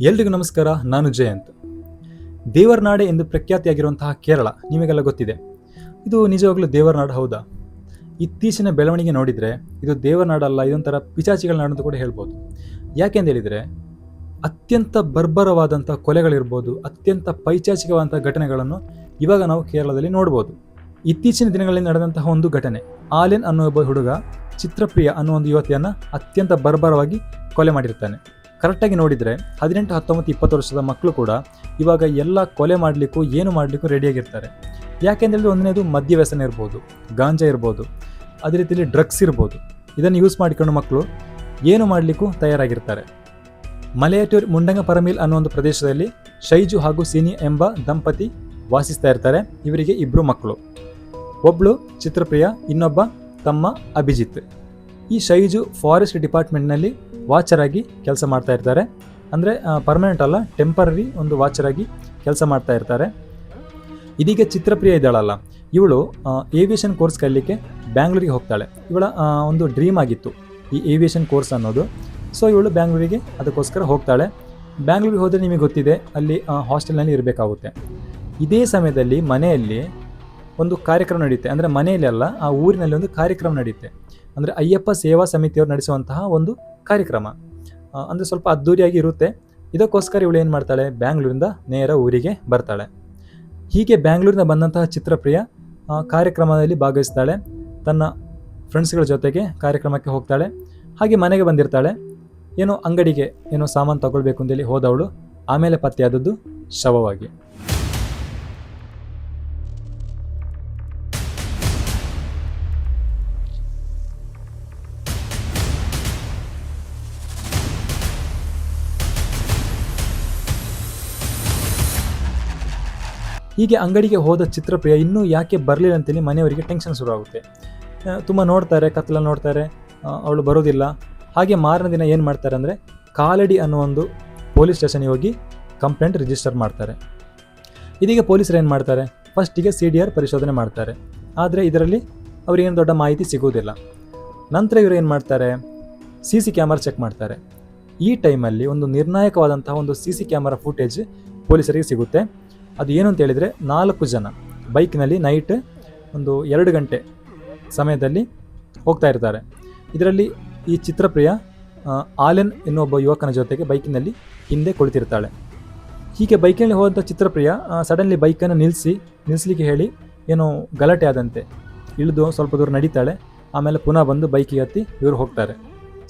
ಎಲ್ರಿಗೂ ನಮಸ್ಕಾರ, ನಾನು ಜಯಂತ್. ದೇವರನಾಡೆ ಎಂದು ಪ್ರಖ್ಯಾತಿಯಾಗಿರುವಂತಹ ಕೇರಳ ನಿಮಗೆಲ್ಲ ಗೊತ್ತಿದೆ. ಇದು ನಿಜವಾಗ್ಲೂ ದೇವರನಾಡು ಹೌದಾ? ಇತ್ತೀಚಿನ ಬೆಳವಣಿಗೆ ನೋಡಿದರೆ ಇದು ದೇವರನಾಡಲ್ಲ ಇದೊಂಥರ ಪಿಚಾಚಿಗಳ ನಾಡು ಅಂತ ಕೂಡ ಹೇಳ್ಬೋದು. ಯಾಕೆಂತ ಹೇಳಿದರೆ, ಅತ್ಯಂತ ಬರ್ಬರವಾದಂಥ ಕೊಲೆಗಳಿರ್ಬೋದು, ಅತ್ಯಂತ ಪೈಚಾಚಿಕವಾದಂಥ ಘಟನೆಗಳನ್ನು ಇವಾಗ ನಾವು ಕೇರಳದಲ್ಲಿ ನೋಡ್ಬೋದು. ಇತ್ತೀಚಿನ ದಿನಗಳಲ್ಲಿ ನಡೆದಂತಹ ಒಂದು ಘಟನೆ, ಆಲೆನ್ ಅನ್ನೋ ಒಬ್ಬ ಹುಡುಗ ಚಿತ್ರಪ್ರಿಯ ಅನ್ನೋ ಒಂದು ಯುವತಿಯನ್ನು ಅತ್ಯಂತ ಬರ್ಬರವಾಗಿ ಕೊಲೆ ಮಾಡಿರ್ತಾನೆ. ಕರೆಕ್ಟಾಗಿ ನೋಡಿದರೆ ಹದಿನೆಂಟು, ಹತ್ತೊಂಬತ್ತು, ಇಪ್ಪತ್ತು ವರ್ಷದ ಮಕ್ಕಳು ಕೂಡ ಇವಾಗ ಎಲ್ಲ ಕೊಲೆ ಮಾಡಲಿಕ್ಕೂ, ಏನು ಮಾಡಲಿಕ್ಕೂ ರೆಡಿಯಾಗಿರ್ತಾರೆ. ಯಾಕೆಂದರೆ ಒಂದನೇದು ಮದ್ಯ ವ್ಯಸನ ಇರ್ಬೋದು, ಗಾಂಜಾ ಇರ್ಬೋದು, ಅದೇ ರೀತಿಯಲ್ಲಿ ಡ್ರಗ್ಸ್ ಇರ್ಬೋದು. ಇದನ್ನು ಯೂಸ್ ಮಾಡಿಕೊಂಡು ಮಕ್ಕಳು ಏನು ಮಾಡಲಿಕ್ಕೂ ತಯಾರಾಗಿರ್ತಾರೆ. ಮಲೆಯಟೂರ್ ಮುಂಡಂಗ ಪರಮಿಲ್ ಅನ್ನೋ ಒಂದು ಪ್ರದೇಶದಲ್ಲಿ ಶೈಜು ಹಾಗೂ ಸಿನಿ ಎಂಬ ದಂಪತಿ ವಾಸಿಸ್ತಾ ಇರ್ತಾರೆ. ಇವರಿಗೆ ಇಬ್ಬರು ಮಕ್ಕಳು. ಒಬ್ಬಳು ಚಿತ್ರಪ್ರಿಯ, ಇನ್ನೊಬ್ಬ ತಮ್ಮ ಅಭಿಜಿತ್. ಈ ಶೈಜು ಫಾರೆಸ್ಟ್ ಡಿಪಾರ್ಟ್ಮೆಂಟ್ನಲ್ಲಿ ವಾಚರ್ ಆಗಿ ಕೆಲಸ ಮಾಡ್ತಾ ಇರ್ತಾರೆ. ಅಂದರೆ ಪರ್ಮನೆಂಟ್ ಅಲ್ಲ ಟೆಂಪರರಿ ಒಂದು ವಾಚರ್ ಆಗಿ ಕೆಲಸ ಮಾಡ್ತಾ ಇರ್ತಾರೆ. ಇದೀಗ ಚಿತ್ರಪ್ರಿಯ ಇದ್ದಾಳಲ್ಲ. ಇವಳು ಏವಿಯೇಷನ್ ಕೋರ್ಸ್ ಕಲಿಯಲಿಕ್ಕೆ ಬ್ಯಾಂಗ್ಳೂರಿಗೆ ಹೋಗ್ತಾಳೆ. ಇವಳ ಒಂದು ಡ್ರೀಮ್ ಆಗಿತ್ತು, ಈ ಏವಿಯೇಷನ್ ಕೋರ್ಸ್ ಅನ್ನೋದು. ಸೊ ಇವಳು ಬ್ಯಾಂಗ್ಳೂರಿಗೆ ಅದಕ್ಕೋಸ್ಕರ ಹೋಗ್ತಾಳೆ. ಬ್ಯಾಂಗ್ಳೂರಿಗೆ ಹೋದರೆ ನಿಮಗೆ ಗೊತ್ತಿದೆ, ಅಲ್ಲಿ ಹಾಸ್ಟೆಲ್ನಲ್ಲಿ ಇರಬೇಕಾಗುತ್ತೆ. ಇದೇ ಸಮಯದಲ್ಲಿ ಮನೆಯಲ್ಲಿ ಒಂದು ಕಾರ್ಯಕ್ರಮ ನಡೆಯುತ್ತೆ ಅಂದರೆ ಮನೆಯಲ್ಲಿ ಅಲ್ಲ, ಆ ಊರಿನಲ್ಲಿ ಒಂದು ಕಾರ್ಯಕ್ರಮ ನಡೆಯುತ್ತೆ ಅಂದರೆ ಅಯ್ಯಪ್ಪ ಸೇವಾ ಸಮಿತಿಯವರು ನಡೆಸುವಂತಹ ಒಂದು ಕಾರ್ಯಕ್ರಮ. ಅಂದರೆ ಸ್ವಲ್ಪ ಅದ್ಧೂರಿಯಾಗಿ ಇರುತ್ತೆ. ಇದಕ್ಕೋಸ್ಕರ ಇವಳು ಏನು ಮಾಡ್ತಾಳೆ? ಬ್ಯಾಂಗ್ಳೂರಿಂದ ನೇರ ಊರಿಗೆ ಬರ್ತಾಳೆ. ಹೀಗೆ ಬ್ಯಾಂಗ್ಳೂರಿಂದ ಬಂದಂತಹ ಚಿತ್ರಪ್ರಿಯ ಕಾರ್ಯಕ್ರಮದಲ್ಲಿ ಭಾಗವಹಿಸ್ತಾಳೆ. ತನ್ನ ಫ್ರೆಂಡ್ಸ್ಗಳ ಜೊತೆಗೆ ಕಾರ್ಯಕ್ರಮಕ್ಕೆ ಹೋಗ್ತಾಳೆ. ಹಾಗೆ ಮನೆಗೆ ಬಂದಿರ್ತಾಳೆ. ಏನೋ ಅಂಗಡಿಗೆ ಏನೋ ಸಾಮಾನು ತಗೊಳ್ಬೇಕು ಅಂತೇಳಿ ಹೋದವಳು. ಆಮೇಲೆ ಪತ್ತೆಯಾದದ್ದು ಶವವಾಗಿ. ಹೀಗೆ ಅಂಗಡಿಗೆ ಹೋದ ಚಿತ್ರಪ್ರಿಯ ಇನ್ನೂ ಯಾಕೆ ಬರಲಿಲ್ಲ ಅಂತೇಳಿ ಮನೆಯವರಿಗೆ ಟೆನ್ಷನ್ ಶುರುವಾಗುತ್ತೆ. ತುಂಬ ನೋಡ್ತಾರೆ ಕತ್ಲ ನೋಡ್ತಾರೆ ಅವಳು ಬರೋದಿಲ್ಲ. ಹಾಗೆ ಮಾರನೇ ದಿನ ಏನು ಮಾಡ್ತಾರೆ ಅಂದರೆ ಕಾಲಡಿ ಅನ್ನೋ ಒಂದು ಪೊಲೀಸ್ ಸ್ಟೇಷನ್ಗೆ ಹೋಗಿ ಕಂಪ್ಲೇಂಟ್ ರಿಜಿಸ್ಟರ್ ಮಾಡ್ತಾರೆ. ಇದೀಗ ಪೊಲೀಸರು ಏನು ಮಾಡ್ತಾರೆ ಫಸ್ಟಿಗೆ ಸಿ ಡಿ ಆರ್ ಪರಿಶೋಧನೆ ಮಾಡ್ತಾರೆ. ಆದರೆ ಇದರಲ್ಲಿ ಅವರಿಗೇನು ದೊಡ್ಡ ಮಾಹಿತಿ ಸಿಗುವುದಿಲ್ಲ. ನಂತರ ಇವರು ಏನು ಮಾಡ್ತಾರೆ, ಸಿ ಸಿ ಕ್ಯಾಮರಾ ಚೆಕ್ ಮಾಡ್ತಾರೆ. ಈ ಟೈಮಲ್ಲಿ ಒಂದು ನಿರ್ಣಾಯಕವಾದಂತಹ ಒಂದು ಸಿ ಸಿ ಕ್ಯಾಮರಾ ಫುಟೇಜ್ ಪೊಲೀಸರಿಗೆ ಸಿಗುತ್ತೆ. ಅದು ಏನು ಅಂತ ಹೇಳಿದರೆ ನಾಲ್ಕು ಜನ ಬೈಕ್ನಲ್ಲಿ ನೈಟ್ ಒಂದು ಎರಡು ಗಂಟೆ ಸಮಯದಲ್ಲಿ ಹೋಗ್ತಾ ಇರ್ತಾರೆ. ಇದರಲ್ಲಿ ಈ ಚಿತ್ರಪ್ರಿಯ ಆಲೆನ್ ಎನ್ನುವೊಬ್ಬ ಯುವಕನ ಜೊತೆಗೆ ಬೈಕಿನಲ್ಲಿ ಹಿಂದೆ ಕುಳಿತಿರ್ತಾಳೆ. ಹೀಗೆ ಬೈಕಿನಲ್ಲಿ ಹೋದಂಥ ಚಿತ್ರಪ್ರಿಯ ಸಡನ್ಲಿ ಬೈಕನ್ನು ನಿಲ್ಲಿಸಿ, ನಿಲ್ಲಿಸಲಿಕ್ಕೆ ಹೇಳಿ ಏನೋ ಗಲಾಟೆ ಆದಂತೆ ಇಳಿದು ಸ್ವಲ್ಪ ದೂರ ನಡೀತಾಳೆ. ಆಮೇಲೆ ಪುನಃ ಬಂದು ಬೈಕಿಗೆ ಹತ್ತಿ ಇವರು ಹೋಗ್ತಾರೆ.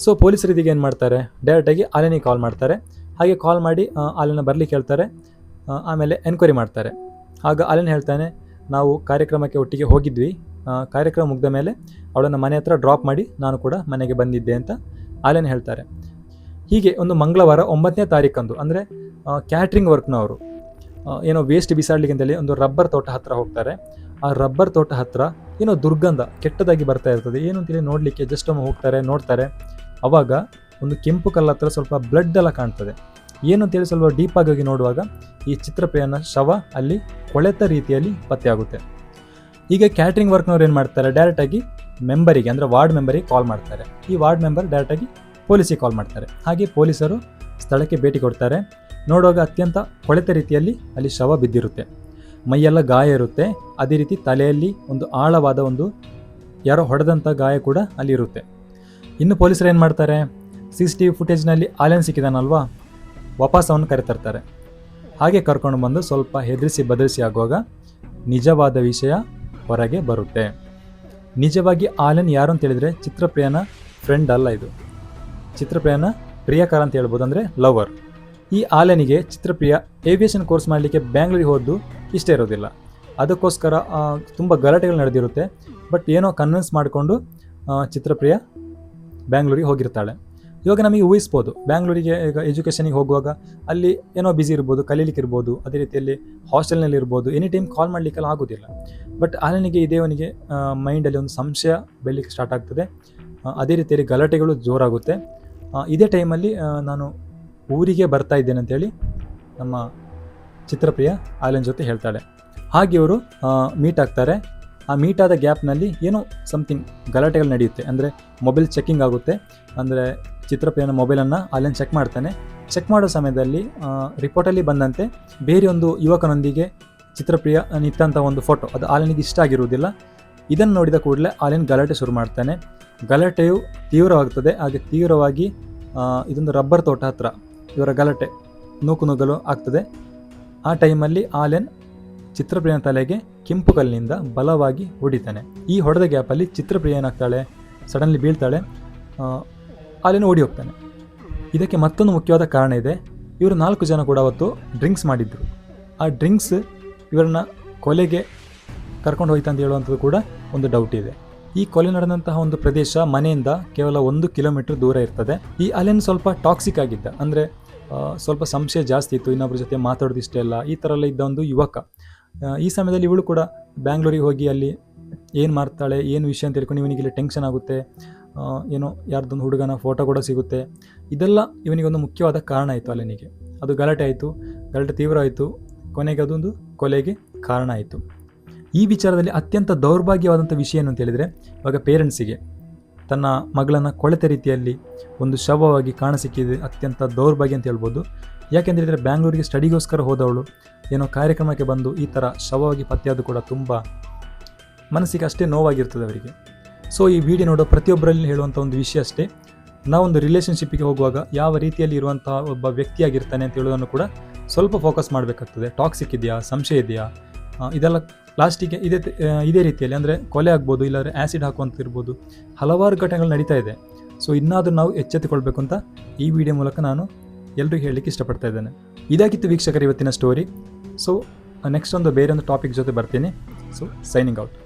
ಸೊ ಪೊಲೀಸರಿದ್ದೀಗ ಏನು ಮಾಡ್ತಾರೆ? ಡೈರೆಕ್ಟಾಗಿ ಆಲೆನಿಗೆ ಕಾಲ್ ಮಾಡ್ತಾರೆ. ಹಾಗೆ ಕಾಲ್ ಮಾಡಿ ಆಲೆನ ಬರಲಿಕ್ಕೆ ಹೇಳ್ತಾರೆ. ಆಮೇಲೆ ಎನ್ಕ್ವೈರಿ ಮಾಡ್ತಾರೆ. ಆಗ ಅಲೆನ್ ಹೇಳ್ತಾನೆ, ನಾವು ಕಾರ್ಯಕ್ರಮಕ್ಕೆ ಒಟ್ಟಿಗೆ ಹೋಗಿದ್ವಿ. ಕಾರ್ಯಕ್ರಮ ಮುಗಿದ ಮೇಲೆ ಅವಳನ್ನು ಮನೆ ಹತ್ರ ಡ್ರಾಪ್ ಮಾಡಿ ನಾನು ಕೂಡ ಮನೆಗೆ ಬಂದಿದ್ದೆ ಅಂತ ಆಲೆನ್ ಹೇಳ್ತಾರೆ. ಹೀಗೆ ಒಂದು ಮಂಗಳವಾರ ಒಂಬತ್ತನೇ ತಾರೀಕಂದು, ಅಂದರೆ ಕ್ಯಾಟ್ರಿಂಗ್ ವರ್ಕ್ನವರು ಏನೋ ವೇಸ್ಟ್ ಬಿಸಾಡ್ಲಿಕ್ಕೆ ಅಂತೇಳಿ ಒಂದು ರಬ್ಬರ್ ತೋಟ ಹತ್ರ ಹೋಗ್ತಾರೆ. ಆ ರಬ್ಬರ್ ತೋಟ ಹತ್ರ ಏನೋ ದುರ್ಗಂಧ ಕೆಟ್ಟದಾಗಿ ಬರ್ತಾ ಇರ್ತದೆ. ಏನು ಅಂತೇಳಿ ನೋಡಲಿಕ್ಕೆ ಜಸ್ಟ್ ಒಮ್ಮೆ ಹೋಗ್ತಾರೆ, ನೋಡ್ತಾರೆ. ಅವಾಗ ಒಂದು ಕೆಂಪು ಕಲ್ಲ ಹತ್ರ ಸ್ವಲ್ಪ ಬ್ಲಡ್ ಎಲ್ಲ ಕಾಣ್ತದೆ. ಏನು ಅಂತೇಳಿ ಸ್ವಲ್ಪ ಡೀಪಾಗಿ ನೋಡುವಾಗ ಈ ಚಿತ್ರಪ್ರಿಯನ ಶವ ಅಲ್ಲಿ ಕೊಳೆತ ರೀತಿಯಲ್ಲಿ ಪತ್ತೆಯಾಗುತ್ತೆ. ಈಗ ಕ್ಯಾಟ್ರಿಂಗ್ ವರ್ಕ್ನವ್ರು ಏನು ಮಾಡ್ತಾರೆ? ಡೈರೆಕ್ಟಾಗಿ ಮೆಂಬರಿಗೆ ಅಂದರೆ ವಾರ್ಡ್ ಮೆಂಬರಿಗೆ ಕಾಲ್ ಮಾಡ್ತಾರೆ. ಈ ವಾರ್ಡ್ ಮೆಂಬರ್ ಡೈರೆಕ್ಟಾಗಿ ಪೊಲೀಸಿಗೆ ಕಾಲ್ ಮಾಡ್ತಾರೆ. ಹಾಗೆ ಪೊಲೀಸರು ಸ್ಥಳಕ್ಕೆ ಭೇಟಿ ಕೊಡ್ತಾರೆ. ನೋಡುವಾಗ ಅತ್ಯಂತ ಕೊಳೆತ ರೀತಿಯಲ್ಲಿ ಅಲ್ಲಿ ಶವ ಬಿದ್ದಿರುತ್ತೆ. ಮೈಯೆಲ್ಲ ಗಾಯ ಇರುತ್ತೆ. ಅದೇ ರೀತಿ ತಲೆಯಲ್ಲಿ ಒಂದು ಆಳವಾದ ಒಂದು ಯಾರೋ ಹೊಡೆದಂಥ ಗಾಯ ಕೂಡ ಅಲ್ಲಿ ಇರುತ್ತೆ. ಇನ್ನು ಪೊಲೀಸರು ಏನು ಮಾಡ್ತಾರೆ? ಸಿ ಸಿ ಟಿ ವಿ ಫುಟೇಜ್ನಲ್ಲಿ ಆಲೆನ್ ಸಿಕ್ಕಿದಾನಲ್ವಾ? ವಾಪಸ್ ಅವನು ಕರೆತರ್ತಾರೆ. ಹಾಗೆ ಕರ್ಕೊಂಡು ಬಂದು ಸ್ವಲ್ಪ ಹೆದರಿಸಿ ಬದಲಿಸಿ ಆಗುವಾಗ ನಿಜವಾದ ವಿಷಯ ಹೊರಗೆ ಬರುತ್ತೆ. ನಿಜವಾಗಿ ಆಲನ್ ಯಾರು ಅಂತ ಹೇಳಿದರೆ ಚಿತ್ರಪ್ರಿಯನ ಫ್ರೆಂಡ್ ಅಲ್ಲ ಇದು. ಚಿತ್ರಪ್ರಿಯನ ಪ್ರಿಯಕರ ಅಂತ ಹೇಳ್ಬೋದು ಅಂದರೆ ಲವರ್ ಈ ಆಲನಿಗೆ ಚಿತ್ರಪ್ರಿಯ ಏವಿಯೇಷನ್ ಕೋರ್ಸ್ ಮಾಡಲಿಕ್ಕೆ ಬ್ಯಾಂಗ್ಳೂರಿಗೆ ಹೋದ್ದು ಇಷ್ಟ ಇರೋದಿಲ್ಲ. ಅದಕ್ಕೋಸ್ಕರ ತುಂಬ ಗಲಾಟೆಗಳು ನಡೆದಿರುತ್ತೆ. ಬಟ್ ಏನೋ ಕನ್ವಿನ್ಸ್ ಮಾಡಿಕೊಂಡು ಚಿತ್ರಪ್ರಿಯ ಬ್ಯಾಂಗ್ಳೂರಿಗೆ ಹೋಗಿರ್ತಾಳೆ. ಇವಾಗ ನಮಗೆ ಊಹಿಸ್ಬೋದು. ಬ್ಯಾಂಗ್ಳೂರಿಗೆ ಈಗ ಎಜುಕೇಷನಿಗೆ ಹೋಗುವಾಗ ಅಲ್ಲಿ ಏನೋ ಬ್ಯುಸಿ ಇರ್ಬೋದು, ಕಲೀಲಿಕ್ಕೆ ಇರ್ಬೋದು, ಅದೇ ರೀತಿಯಲ್ಲಿ ಹಾಸ್ಟೆಲ್ನಲ್ಲಿ ಇರ್ಬೋದು ಎನಿ ಟೈಮ್ ಕಾಲ್ ಮಾಡಲಿಕ್ಕೆಲ್ಲ ಆಗೋದಿಲ್ಲ. ಬಟ್ ಆಲನಿಗೆ ಇದೇವನಿಗೆ ಮೈಂಡಲ್ಲಿ ಒಂದು ಸಂಶಯ ಬೆಳಲಿಕ್ಕೆ ಸ್ಟಾರ್ಟ್ ಆಗ್ತದೆ. ಅದೇ ರೀತಿಯಲ್ಲಿ ಗಲಾಟೆಗಳು ಜೋರಾಗುತ್ತೆ. ಇದೇ ಟೈಮಲ್ಲಿ ನಾನು ಊರಿಗೆ ಬರ್ತಾ ಇದ್ದೇನೆ ಅಂತೇಳಿ ನಮ್ಮ ಚಿತ್ರಪ್ರಿಯ ಆಲನ್ ಜೊತೆ ಹೇಳ್ತಾಳೆ. ಹಾಗೆ ಇವರು ಮೀಟ್ ಆಗ್ತಾರೆ. ಆ ಮೀಟ್ ಆದ ಗ್ಯಾಪ್ನಲ್ಲಿ ಏನೋ ಸಮಥಿಂಗ್ ಗಲಾಟೆಗಳು ನಡೆಯುತ್ತೆ. ಅಂದರೆ ಮೊಬೈಲ್ ಚೆಕ್ಕಿಂಗ್ ಆಗುತ್ತೆ. ಅಂದರೆ ಚಿತ್ರಪ್ರಿಯನ ಮೊಬೈಲನ್ನು ಆಲೆನ್ ಚೆಕ್ ಮಾಡ್ತಾನೆ. ಚೆಕ್ ಮಾಡೋ ಸಮಯದಲ್ಲಿ ರಿಪೋರ್ಟಲ್ಲಿ ಬಂದಂತೆ ಬೇರೆ ಒಂದು ಯುವಕನೊಂದಿಗೆ ಚಿತ್ರಪ್ರಿಯ ನಿಂತಹ ಒಂದು ಫೋಟೋ ಅದು ಆಲಿನಿಗೆ ಇಷ್ಟ ಆಗಿರುವುದಿಲ್ಲ. ಇದನ್ನು ನೋಡಿದ ಕೂಡಲೇ ಆಲಿನ್ ಗಲಾಟೆ ಶುರು ಮಾಡ್ತಾನೆ. ಗಲಾಟೆಯು ತೀವ್ರವಾಗುತ್ತದೆ ಹಾಗೆ ತೀವ್ರವಾಗಿ ಇದೊಂದು ರಬ್ಬರ್ ತೋಟ ಹತ್ರ ಇವರ ಗಲಾಟೆ ನೂಕು ನುಗ್ಗಲು ಆಗ್ತದೆ. ಆ ಟೈಮಲ್ಲಿ ಆಲೆನ್ ಚಿತ್ರಪ್ರಿಯನ ತಲೆಗೆ ಕೆಂಪು ಕಲ್ಲಿನಿಂದ ಬಲವಾಗಿ ಹೊಡಿತಾನೆ ಈ ಹೊಡೆದ ಗ್ಯಾಪಲ್ಲಿ ಚಿತ್ರಪ್ರಿಯ ಏನಾಗ್ತಾಳೆ? ಸಡನ್ಲಿ ಬೀಳ್ತಾಳೆ. ಅಲ್ಲಿನ ಓಡಿ ಹೋಗ್ತಾನೆ. ಇದಕ್ಕೆ ಮತ್ತೊಂದು ಮುಖ್ಯವಾದ ಕಾರಣ ಇದೆ. ಇವರು ನಾಲ್ಕು ಜನ ಕೂಡ ಅವತ್ತು ಡ್ರಿಂಕ್ಸ್ ಮಾಡಿದ್ರು. ಆ ಡ್ರಿಂಕ್ಸ್ ಇವರನ್ನ ಕೊಲೆಗೆ ಕರ್ಕೊಂಡು ಹೋಯ್ತು ಅಂತ ಹೇಳುವಂಥದ್ದು ಕೂಡ ಒಂದು ಡೌಟ್ ಇದೆ. ಈ ಕೊಲೆ ನಡೆದಂತಹ ಒಂದು ಪ್ರದೇಶ ಮನೆಯಿಂದ ಕೇವಲ ಒಂದು ಕಿಲೋಮೀಟರ್ ದೂರ ಇರ್ತದೆ. ಈ ಅಲೆನ್ ಸ್ವಲ್ಪ ಟಾಕ್ಸಿಕ್ ಆಗಿದ್ದ. ಅಂದರೆ ಸ್ವಲ್ಪ ಸಂಶಯ ಜಾಸ್ತಿ ಇತ್ತು. ಇನ್ನೊಬ್ಬರ ಜೊತೆ ಮಾತಾಡೋದು ಇಷ್ಟೇ ಇಲ್ಲ ಈ ಥರ ಎಲ್ಲ ಇದ್ದ ಒಂದು ಯುವಕ. ಈ ಸಮಯದಲ್ಲಿ ಇವಳು ಕೂಡ ಬ್ಯಾಂಗ್ಳೂರಿಗೆ ಹೋಗಿ ಅಲ್ಲಿ ಏನು ಮಾಡ್ತಾಳೆ, ಏನು ವಿಷಯ ಅಂತ ತಿಳ್ಕೊಂಡು ಇವನಿಗೆ ಇಲ್ಲಿ ಟೆನ್ಷನ್ ಆಗುತ್ತೆ. ಏನೋ ಯಾರ್ದೊಂದು ಹುಡುಗನ ಫೋಟೋ ಕೂಡ ಸಿಗುತ್ತೆ. ಇದೆಲ್ಲ ಇವನಿಗೊಂದು ಮುಖ್ಯವಾದ ಕಾರಣ ಆಯಿತು ಅಲೆನಿಗೆ ಅದು ಗಲಾಟೆ ಆಯಿತು, ಗಲಾಟೆ ತೀವ್ರ ಆಯಿತು. ಕೊನೆಗೆ ಅದೊಂದು ಕೊಲೆಗೆ ಕಾರಣ ಆಯಿತು. ಈ ವಿಚಾರದಲ್ಲಿ ಅತ್ಯಂತ ದೌರ್ಭಾಗ್ಯವಾದಂಥ ವಿಷಯ ಏನು ಅಂತ ಹೇಳಿದರೆ, ಇವಾಗ ಪೇರೆಂಟ್ಸಿಗೆ ತನ್ನ ಮಗಳನ್ನು ಕೊಳೆತ ರೀತಿಯಲ್ಲಿ ಒಂದು ಶವವಾಗಿ ಕಾಣಸಿಕ್ಕಿದೆ. ಅತ್ಯಂತ ದೌರ್ಭಾಗ್ಯ ಅಂತ ಹೇಳ್ಬೋದು. ಯಾಕೆಂದರೆ ಇದರ ಬ್ಯಾಂಗ್ಳೂರಿಗೆ ಸ್ಟಡಿಗೋಸ್ಕರ ಹೋದವಳು, ಏನೋ ಕಾರ್ಯಕ್ರಮಕ್ಕೆ ಬಂದು ಈ ಥರ ಶವವಾಗಿ ಪತ್ತೆಯಾದ ಕೂಡ ತುಂಬ ಮನಸ್ಸಿಗೆ ಅಷ್ಟೇ ನೋವಾಗಿರ್ತದೆ ಅವರಿಗೆ. ಸೊ ಈ ವಿಡಿಯೋ ನೋಡೋ ಪ್ರತಿಯೊಬ್ಬರಲ್ಲಿ ಹೇಳುವಂಥ ಒಂದು ವಿಷಯ ಅಷ್ಟೇ. ನಾವೊಂದು ರಿಲೇಷನ್ಶಿಪ್ಪಿಗೆ ಹೋಗುವಾಗ ಯಾವ ರೀತಿಯಲ್ಲಿ ಇರುವಂತಹ ಒಬ್ಬ ವ್ಯಕ್ತಿಯಾಗಿರ್ತಾನೆ ಅಂತ ಹೇಳೋದನ್ನು ಕೂಡ ಸ್ವಲ್ಪ ಫೋಕಸ್ ಮಾಡಬೇಕಾಗ್ತದೆ. ಟಾಕ್ಸಿಕ್ ಇದೆಯಾ? ಸಂಶಯ ಇದೆಯಾ? ಇದೆಲ್ಲ ಲಾಸ್ಟಿಗೆ ಇದೇ ಇದೇ ರೀತಿಯಲ್ಲಿ, ಅಂದರೆ ಕೊಲೆ ಆಗ್ಬೋದು, ಇಲ್ಲಾಂದರೆ ಆ್ಯಸಿಡ್ ಹಾಕುವಂತಿರ್ಬೋದು, ಹಲವಾರು ಘಟನೆಗಳು ನಡೀತಾ ಇದೆ. ಸೊ ಇನ್ನಾದರೂ ನಾವು ಎಚ್ಚೆತ್ತುಕೊಳ್ಬೇಕು ಅಂತ ಈ ವಿಡಿಯೋ ಮೂಲಕ ನಾನು ಎಲ್ಲರಿಗೂ ಹೇಳಲಿಕ್ಕೆ ಇಷ್ಟಪಡ್ತಾ ಇದ್ದೇನೆ. ಇದಾಗಿತ್ತು ವೀಕ್ಷಕರ ಇವತ್ತಿನ ಸ್ಟೋರಿ ಸೊ ನೆಕ್ಸ್ಟ್ ಒಂದು ಬೇರೆ ಒಂದು ಟಾಪಿಕ್ ಜೊತೆ ಬರ್ತೀನಿ. So signing out